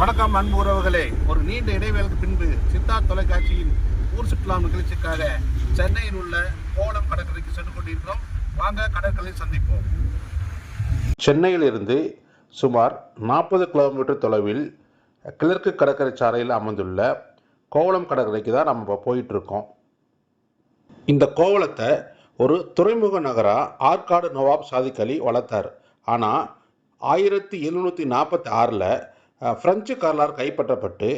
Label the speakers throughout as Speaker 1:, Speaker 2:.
Speaker 1: வணக்கம் அன்பு உறவுகளே. ஒரு நீண்ட இடைவேளுக்கு பின்பு சித்தார்த் தொலைக்காட்சியின் ஊர் சுற்றுலா நிகழ்ச்சிக்காக சென்னையில் உள்ள கோலம் கடற்கரைக்கு சென்று கொண்டிருக்கிறோம். வாங்க கடற்கரை சந்திப்போம்.
Speaker 2: சென்னையிலிருந்து சுமார் நாற்பது கிலோமீட்டர் தொலைவில் கிழக்கு கடற்கரை சாலையில் அமைந்துள்ள கோவளம் கடற்கரைக்கு தான் நம்ம இப்போ போயிட்டுருக்கோம். இந்த கோவலத்தை ஒரு துறைமுக நகராக ஆற்காடு நவாப் சாதிக் அலி வளர்த்தார். ஆனால் ஆயிரத்தி எழுநூற்றி நாற்பத்தி ஆறில் பிரெஞ்சு கரலார் கைப்பற்றப்பட்டு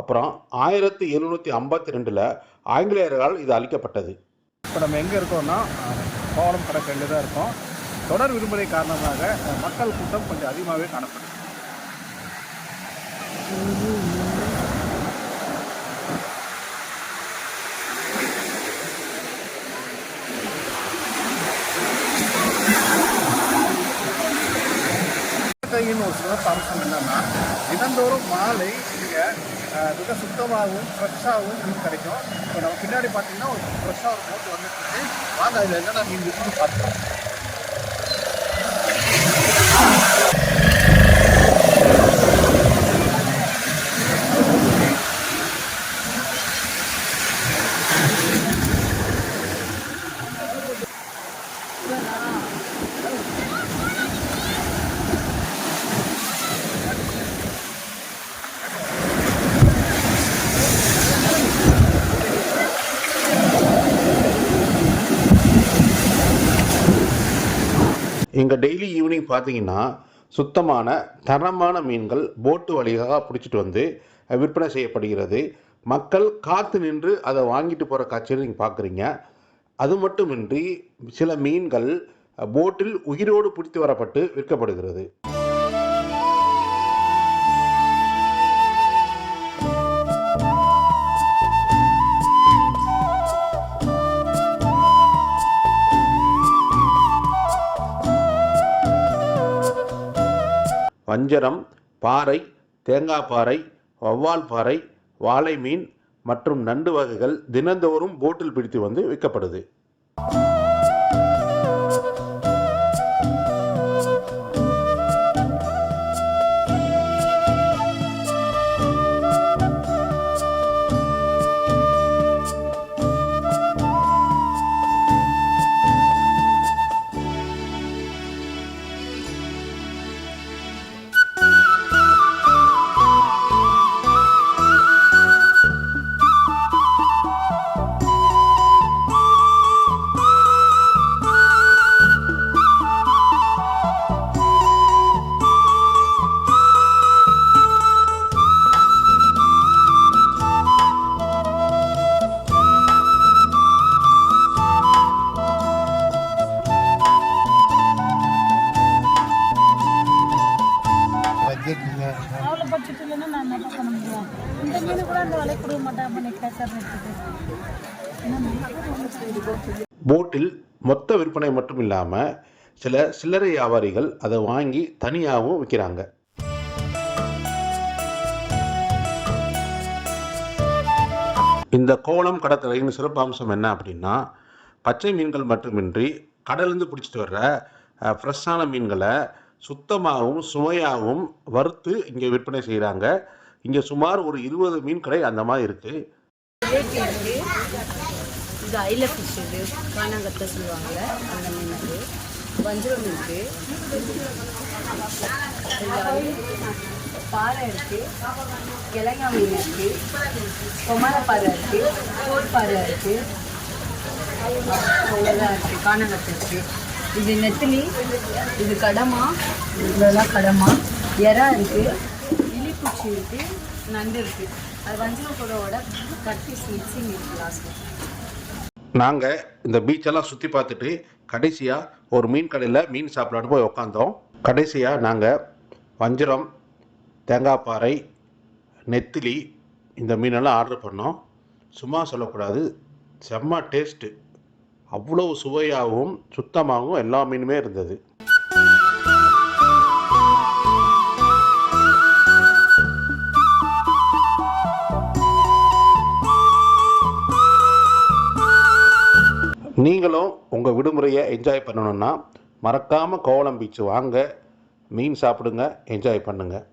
Speaker 2: அப்புறம் ஆயிரத்தி எழுநூற்றி ஐம்பத்தி ரெண்டில் ஆங்கிலேயர்களால் இது அழிக்கப்பட்டது.
Speaker 1: இப்போ நம்ம எங்கே இருக்கோம்னா கோலம் கடற்கரையில் தான் இருக்கோம். தொடர் விடுமுறை காரணமாக மக்கள் கூட்டம் கொஞ்சம் அதிகமாகவே காணப்படுது ஒரு சிறப்பு அம்சம் என்னன்னா தினந்தோறும் மாலை நீங்கள் மிக சுத்தமாகவும் ஃப்ரெஷ்ஷாகவும் மீன் கிடைக்கும். இப்போ நம்ம பின்னாடி பார்த்தீங்கன்னா ஒரு ஃப்ரெஷ்ஷாக ஒரு போட்டு வந்துட்டு வாங்க அதில் என்னென்ன மீன் இருக்குன்னு பார்த்துக்கலாம்
Speaker 2: இங்கே டெய்லி ஈவினிங் பார்த்தீங்கன்னா சுத்தமான தரமான மீன்கள் போட்டு வழியாக பிடிச்சிட்டு வந்து விற்பனை செய்யப்படுகிறது. மக்கள் காத்து நின்று அதை வாங்கிட்டு போகிற காட்சியை நீங்கள் பார்க்குறீங்க அது மட்டுமின்றி சில மீன்கள் போட்டில் உயிரோடு பிடித்து வரப்பட்டு விற்கப்படுகிறது. வஞ்சரம் பாறை தேங்காய் பாறை வவ்வால் பாறை வாழை மீன் மற்றும் நண்டு வகைகள் தினந்தோறும் போட்டில் பிடித்து வந்து விற்கப்படுது. போட்டில் மொத்த விற்பனை மட்டும் இல்லாமல் சில சில்லறை வியாபாரிகள் அதை வாங்கி தனியாகவும் விற்கிறாங்க இந்த கோலம் கடற்கரையின் சிறப்பு அம்சம் என்ன அப்படின்னா பச்சை மீன்கள் மட்டுமின்றி கடலிருந்து பிடிச்சிட்டு வர்ற ஃப்ரெஷ்ஷான மீன்களை சுத்தமாகவும் சுவையாகவும் வறுத்து இங்கே விற்பனை செய்கிறாங்க இங்கே சுமார் ஒரு இருபது மீன் கடை அந்த மாதிரி இருக்குது
Speaker 3: ஜிலேபி இருக்கு. இது ஐல ஃபிஷ் இது. காணாங்கத்தை சொல்லுவாங்கள்ல அந்த மீன் இது வஞ்சிரம் இருக்கு. இதுல வந்து பாறை இருக்கு. கிழங்கா மீன் இருக்கு. இருக்குது இருக்கு. கோட்பாறை இருக்குது இதெல்லாம் இருக்குது காணாங்கத்தை இருக்குது இது நெத்திலி இது கடமா இதெல்லாம் கடமா. எறா இருக்குது இலிப்பூச்சி இருக்குது நண்டு இருக்குது அது வஞ்சரம் கூடவோட கட்பீஸ் மிக்சிங் இருக்குது லாஸ்ட்
Speaker 2: நாங்கள் இந்த பீச்செல்லாம் சுற்றி பார்த்துட்டு கடைசியாக ஒரு மீன் கடையில் மீன் சாப்பிடலான்னு போய் உக்காந்தோம். கடைசியாக நாங்கள் வஞ்சரம் தேங்காய்பாறை நெத்திலி இந்த மீனெல்லாம் ஆர்டர் பண்ணோம். சும்மா சொல்லக்கூடாது. செம்ம டேஸ்ட்டு அவ்வளோ சுவையாகவும் சுத்தமாகவும் எல்லா மீனுமே இருந்தது. நீங்களும் உங்கள் விடுமுறையை என்ஜாய் பண்ணணுன்னா மறக்காமல் கோவளம் பீச் வாங்க. மீன் சாப்பிடுங்க என்ஜாய் பண்ணுங்கள்